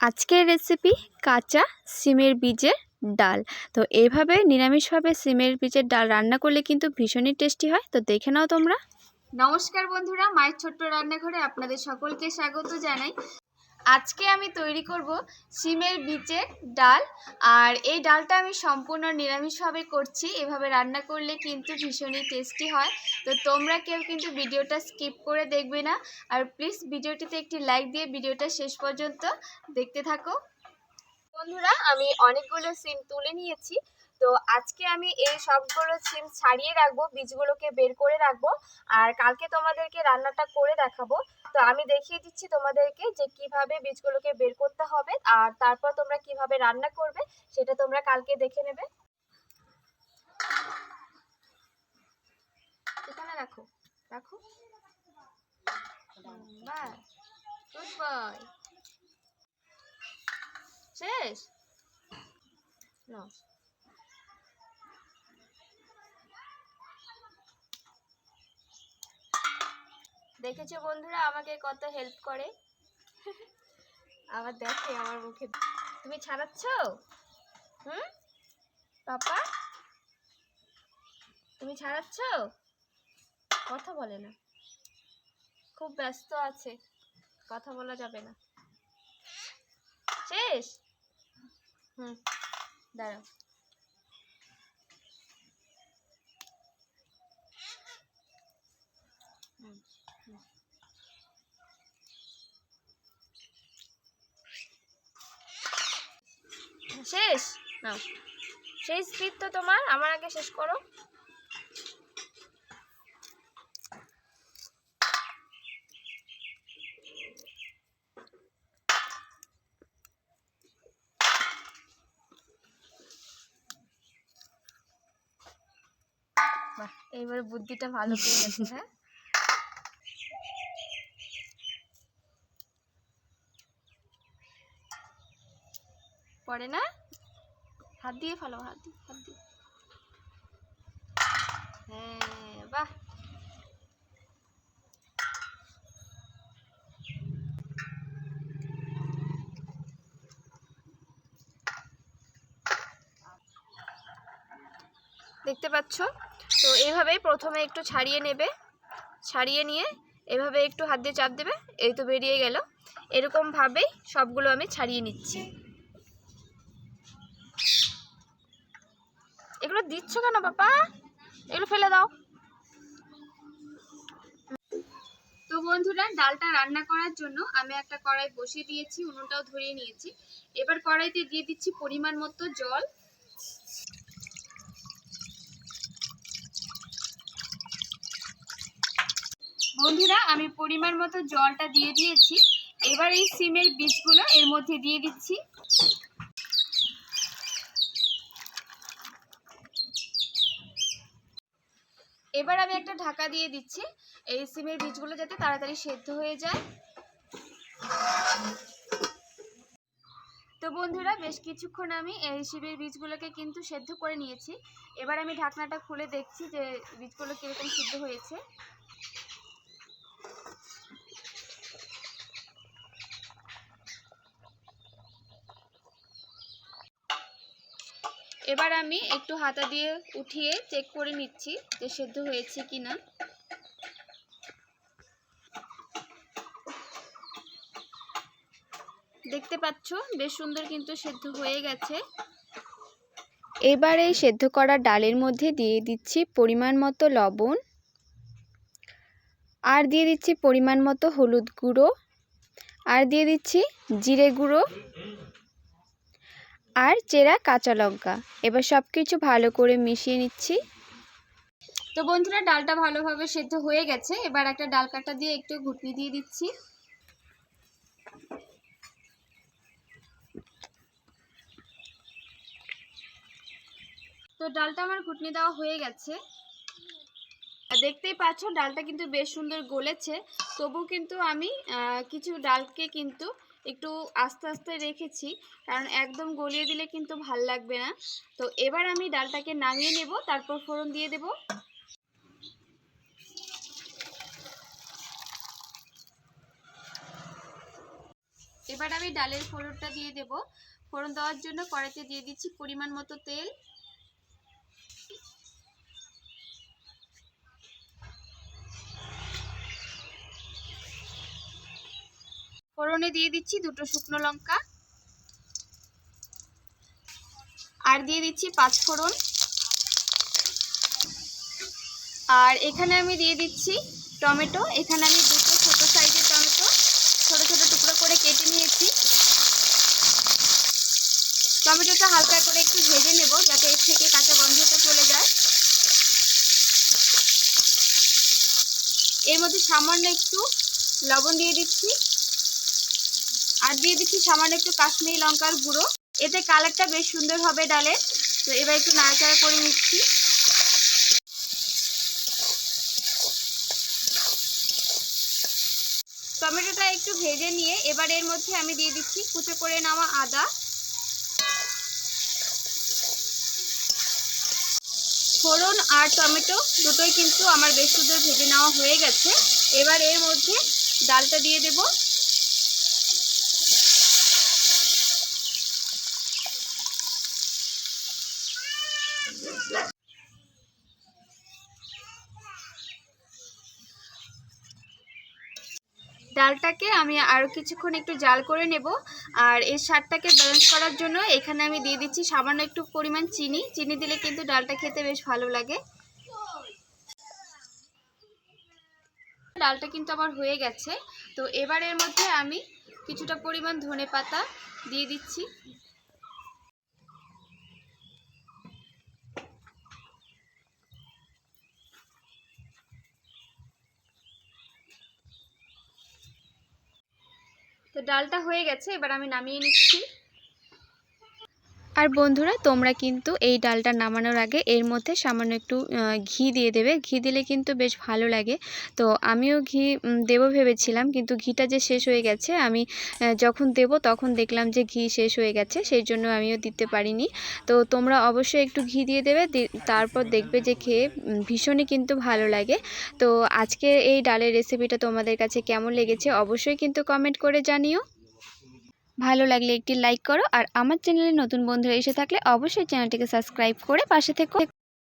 আজকের রেসিপি কাঁচা সিমের বীজের ডাল। তো এভাবে নিরামিষভাবে সিমের বীজের ডাল রান্না করলে কিন্তু ভীষণই টেস্টি হয়। তো দেখে নাও তোমরা। নমস্কার বন্ধুরা, মায়ের ছোট্ট রান্নাঘরে আপনাদের সকলকে স্বাগত জানাই। আজকে আমি তৈরি করব সিমের বীজের ডাল। আর এই ডালটা আমি সম্পূর্ণ নিরামিষভাবে করছি। এভাবে রান্না করলে কিন্তু ভীষণই টেস্টি হয়। তো তোমরা কেউ কিন্তু ভিডিওটা স্কিপ করে দেখবে না। আর প্লিজ ভিডিওটিতে একটি লাইক দিয়ে ভিডিওটা শেষ পর্যন্ত দেখতে থাকো। বন্ধুরা, আমি অনেকগুলো সিম তুলে নিয়েছি। তো আজকে আমি এই সবগুলো সিম ছাড়িয়ে রাখব, বীজগুলোকে বের করে রাখব আর কালকে তোমাদেরকে রান্নাটা করে দেখাবো। তো আমি দেখিয়ে দিচ্ছি তোমাদেরকে যে কীভাবে বীজগুলোকে বের করতে হবে আর তারপর তোমরা কীভাবে রান্না করবে, সেটা তোমরা কালকে দেখে নেবে। এখানে রাখো রাখো। শেষ? নাও দেখেছ বন্ধুরা, আমাকে কত হেল্প করে। আবার দেখে আমার মুখে। তুমি ছাড়াচ্ছ? হুম? পাপা? তুমি ছাড়াচ্ছ? কথা বলে না। খুব ব্যস্ত আছে। কথা বলা যাবে না। শেষ? হুম, দাঁড়াও। হুম। শেষ? না সেই স্পিড তো তোমার, আমার আগে শেষ করো। এইবারে বুদ্ধিটা ভালো পেয়ে গেছে হ্যাঁ? পড়ে না? হাত দিয়ে ফেলো, হাত দিয়ে হাত দিয়ে। হ্যাঁ বাহ। দেখতে পাচ্ছ? তো এইভাবেই প্রথমে একটু ছাড়িয়ে নেবে। ছাড়িয়ে নিয়ে এভাবে একটু হাত দিয়ে চাপ দেবে। এই তো বেরিয়ে গেল। এরকমভাবেই সবগুলো আমি ছাড়িয়ে নিচ্ছি। এগুলো দিচ্ছ কেন বাবা? এগুলো ফেলে দাও। তো বন্ধুরা, ডালটা রান্না করার জন্য আমি একটা কড়াই বসিয়ে দিয়েছি, উনুনটাও ধরিয়ে নিয়েছি। এবার কড়াইতে দিয়ে দিচ্ছি পরিমাণ মতো জল। বন্ধুরা, আমি পরিমাণ মতো জলটা দিয়ে দিয়েছি। এবার এই সিমের বীজগুলো এর মধ্যে দিয়ে দিচ্ছি। এবার আমি একটা ঢাকা দিয়ে দিচ্ছি। এই সিমের বীজগুলো যাতে তাড়াতাড়ি সেদ্ধ হয়ে যায়। তো বন্ধুরা, বেশ কিছুক্ষণ আমি এই সিমের বীজগুলোকে কিন্তু সেদ্ধ করে নিয়েছি। এবার আমি ঢাকনাটা খুলে দেখছি যে বীজগুলো কীরকম সিদ্ধ হয়েছে। এবার আমি একটু হাতা দিয়ে উঠিয়ে চেক করে নিচ্ছি যে সেদ্ধ হয়েছে কি না দেখতে পাচ্ছ, বেশ সুন্দর কিন্তু সেদ্ধ হয়ে গেছে। এবার এই সেদ্ধ করা ডালের মধ্যে দিয়ে দিচ্ছি পরিমাণ মতো লবণ। আর দিয়ে দিচ্ছি পরিমাণ মতো হলুদ গুঁড়ো। আর দিয়ে দিচ্ছি জিরে গুঁড়ো। আর চেরা কাঁচা লঙ্কা। এবার সব কিছু ভালো করে মিশিয়ে নিচ্ছি। তো বন্ধুরা, ডালটা ভালোভাবে সেদ্ধ হয়ে গেছে। এবার একটা ডাল কাটা দিয়ে একটু ঘুটনি দিয়ে দিচ্ছি। তো ডালটা আমার ঘুটনি দেওয়া হয়ে গেছে। দেখতেই পাচ্ছ, ডালটা কিন্তু বেশ সুন্দর গলেছে। তবু কিন্তু আমি কিছু ডালকে কিন্তু একটু আস্তে আস্তে রেখেছি। কারণ একদম গলিয়ে দিলে কিন্তু ভালো লাগবে না। তো এবার আমি ডালটাকে নামিয়ে নেব, তারপর ফোড়ন দিয়ে দেব। এবার আমি ডালের ফোড়নটা দিয়ে দেব। ফোড়ন দেওয়ার জন্য কড়াইতে দিয়ে দিচ্ছি পরিমাণ মতো তেল। ফোড়নে দিয়ে দিচ্ছি দুটো শুকনো লঙ্কা। আর দিয়ে দিচ্ছি পাঁচ ফোড়ন। আর এখানে আমি দিয়ে দিচ্ছি টমেটো। এখানে আমি দুটো ছোটো সাইজের টমেটো, ছোটো ছোটো টুকরো করে কেটে নিয়েছি। টমেটোটা হালকা করে একটু ভেজে নেব যাতে এর থেকে কাঁচা গন্ধটা চলে যায়। এর মধ্যে সামান্য একটু লবণ দিয়ে দিচ্ছি। আর দিয়ে দিচ্ছি সামান্য একটু কাশ্মীরি লঙ্কার গুঁড়ো। এতে কালারটা বেশ সুন্দর হবে ডালের তো এবার একটু নাড়াচাড়া করে নিচ্ছি। টমেটোটা একটু ভেজে নিয়ে এবার এর মধ্যে আমি দিয়ে দিচ্ছি কুচো করে নেওয়া আদা। ফোড়ন আর টমেটো দুটোই কিন্তু আমার বেশ সুন্দর ভেজে নেওয়া হয়ে গেছে। এবার এর মধ্যে ডালটা দিয়ে দেব। ডালটাকে আমি আরও কিছুক্ষণ একটু জাল করে নেব। আর এই স্বাদটাকে ব্যালেন্স করার জন্য এখানে আমি দিয়ে দিচ্ছি সামান্য একটু পরিমাণ চিনি। চিনি দিলে কিন্তু ডালটা খেতে বেশ ভালো লাগে। ডালটা কিন্তু আমার হয়ে গেছে। তো এবার এর মধ্যে আমি কিছুটা পরিমাণ ধনে পাতা দিয়ে দিচ্ছি। তো ডালটা হয়ে গেছে এবার আমি নামিয়ে নিচ্ছি। আর বন্ধুরা, তোমরা কিন্তু এই ডালটা নামানোর আগে এর মধ্যে সামান্য একটু ঘি দিয়ে দেবে। ঘি দিলে কিন্তু বেশ ভালো লাগে। তো আমিও ঘি দেবো ভেবেছিলাম, কিন্তু ঘিটা যে শেষ হয়ে গেছে, আমি যখন দেব তখন দেখলাম যে ঘি শেষ হয়ে গেছে, সেই জন্য আমিও দিতে পারিনি। তো তোমরা অবশ্যই একটু ঘি দিয়ে দেবে তারপর দেখবে যে খেয়ে ভীষণই কিন্তু ভালো লাগে। তো আজকে এই ডালের রেসিপিটা তোমাদের কাছে কেমন লেগেছে, অবশ্যই কিন্তু কমেন্ট করে জানিও। ভালো লাগলে একটি লাইক করো আর আমার চ্যানেলে নতুন বন্ধুরা এসে থাকলে অবশ্যই চ্যানেলটিকে সাবস্ক্রাইব করে পাশে থেকো।